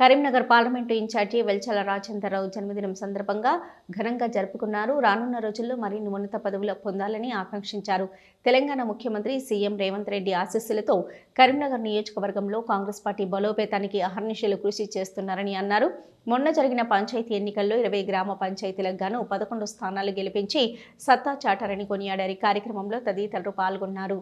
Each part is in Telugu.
కరీంనగర్ పార్లమెంటు ఇన్ఛార్జి వెల్చల రాజేందర్రావు జన్మదినం సందర్భంగా ఘనంగా జరుపుకున్నారు. రానున్న రోజుల్లో మరిన్ని ఉన్నత పదవులు పొందాలని ఆకాంక్షించారు. తెలంగాణ ముఖ్యమంత్రి సీఎం రేవంత్ రెడ్డి ఆశీస్సులతో కరీంనగర్ నియోజకవర్గంలో కాంగ్రెస్ పార్టీ బలోపేతానికి అహర్నిశలు కృషి చేస్తున్నారని అన్నారు. మొన్న జరిగిన పంచాయతీ ఎన్నికల్లో ఇరవై గ్రామ పంచాయతీలకు గాను పదకొండు స్థానాలు గెలిపించి సత్తా చాటారని కొనియాడారు. కార్యక్రమంలో తదితరులు పాల్గొన్నారు.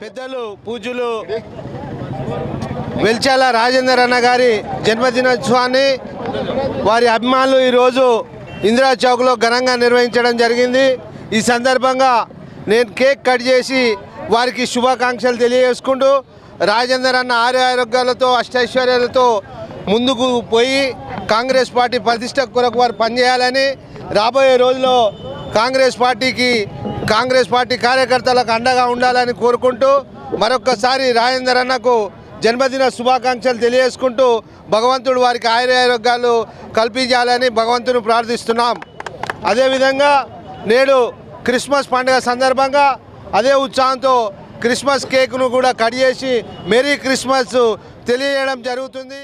పెద్దలు పూజలు వెల్చాల రాజేందర్ అన్న గారి జన్మదినోత్సవాన్ని వారి అభిమానులు ఈరోజు ఇందిరా చౌక్లో ఘనంగా నిర్వహించడం జరిగింది. ఈ సందర్భంగా నేను కేక్ కట్ చేసి వారికి శుభాకాంక్షలు తెలియజేసుకుంటూ రాజేందర్ అన్న ఆరు ఆరోగ్యాలతో అష్టైశ్వర్యాలతో ముందుకు పోయి కాంగ్రెస్ పార్టీ ప్రతిష్ట కొరకు వారు పనిచేయాలని రాబోయే రోజుల్లో కాంగ్రెస్ పార్టీకి కాంగ్రెస్ పార్టీ కార్యకర్తలకు అండగా ఉండాలని కోరుకుంటూ మరొక్కసారి రాజేందర్ అన్నకు జన్మదిన శుభాకాంక్షలు తెలియజేసుకుంటూ భగవంతుడు వారికి ఆయురారోగ్యాలు కల్పించాలని భగవంతుని ప్రార్థిస్తున్నాం. అదేవిధంగా నేడు క్రిస్మస్ పండుగ సందర్భంగా అదే ఉత్సాహంతో క్రిస్మస్ కేక్ను కూడా కట్ చేసి మెరీ క్రిస్మస్ తెలియజేయడం జరుగుతుంది.